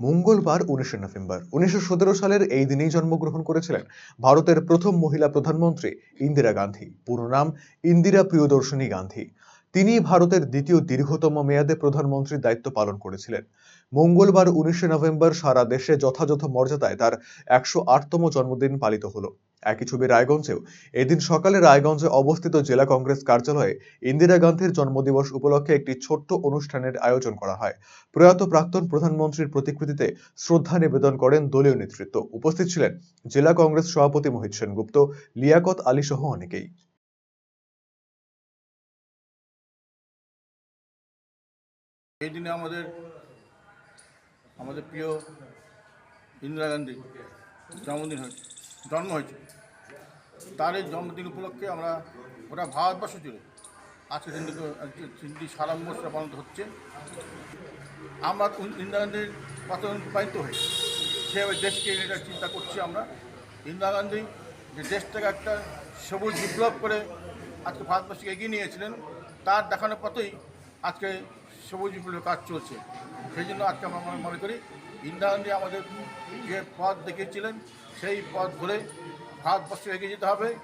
মঙ্গলবার উনিশে নভেম্বর। উনিশশো সতেরো সালের এই দিনেই জন্মগ্রহণ করেছিলেন ভারতের প্রথম মহিলা প্রধানমন্ত্রী ইন্দিরা গান্ধী। পুরো নাম ইন্দিরা প্রিয়দর্শনী গান্ধী। তিনি ভারতের দ্বিতীয় দীর্ঘতম মেয়াদে প্রধানমন্ত্রীর দায়িত্ব পালন করেছিলেন। মঙ্গলবার উনিশে নভেম্বর সারা দেশে যথাযথ মর্যাদায় তার একশো আটতম জন্মদিন পালিত হলো। একই ছবি রায়গঞ্জেও। এদিন সকালে রায়গঞ্জে অবস্থিত জেলা কংগ্রেস কার্যালয়ে ইন্দিরা গান্ধীর জন্মদিবস উপলক্ষে একটি ছোট্ট অনুষ্ঠানের আয়োজন করা হয়। প্রয়াত প্রাক্তন প্রধানমন্ত্রীর প্রতিকৃতিতে শ্রদ্ধা নিবেদন করেন দলীয় নেতৃত্ব। উপস্থিত ছিলেন জেলা কংগ্রেস সভাপতি মোহিত সেনগুপ্ত, লিয়াকত আলী সহ অনেকেই। এই দিনে আমাদের আমাদের প্রিয় ইন্দিরা গান্ধী জন্মদিন হয়েছে জন্ম হয়েছে। তার এই জন্মদিন উপলক্ষে আমরা গোটা ভারতবর্ষ জুড়ে আজকে দিনটিকে সারা সারাম্বর্ষ পালন হচ্ছে। আমরা ইন্দিরা গান্ধীর কথা অনুপ্রাণিত হয়ে সেভাবে দেশকে এটা চিন্তা করছি আমরা। ইন্দিরা গান্ধী যে দেশটাকে একটা সবুজ বিপ্লব করে আজকে ভারতবর্ষকে এগিয়ে নিয়েছিলেন, তার দেখানোর পথেই আজকে সবুজ বিপ্লবের কাজ চলছে। সেই জন্য আজকে আমরা মনে- করি, ইন্দিরা গান্ধী আমাদের যে পথ দেখিয়েছিলেন, সেই পথ ধরে ভারতবর্ষকে এগিয়ে যেতে হবে।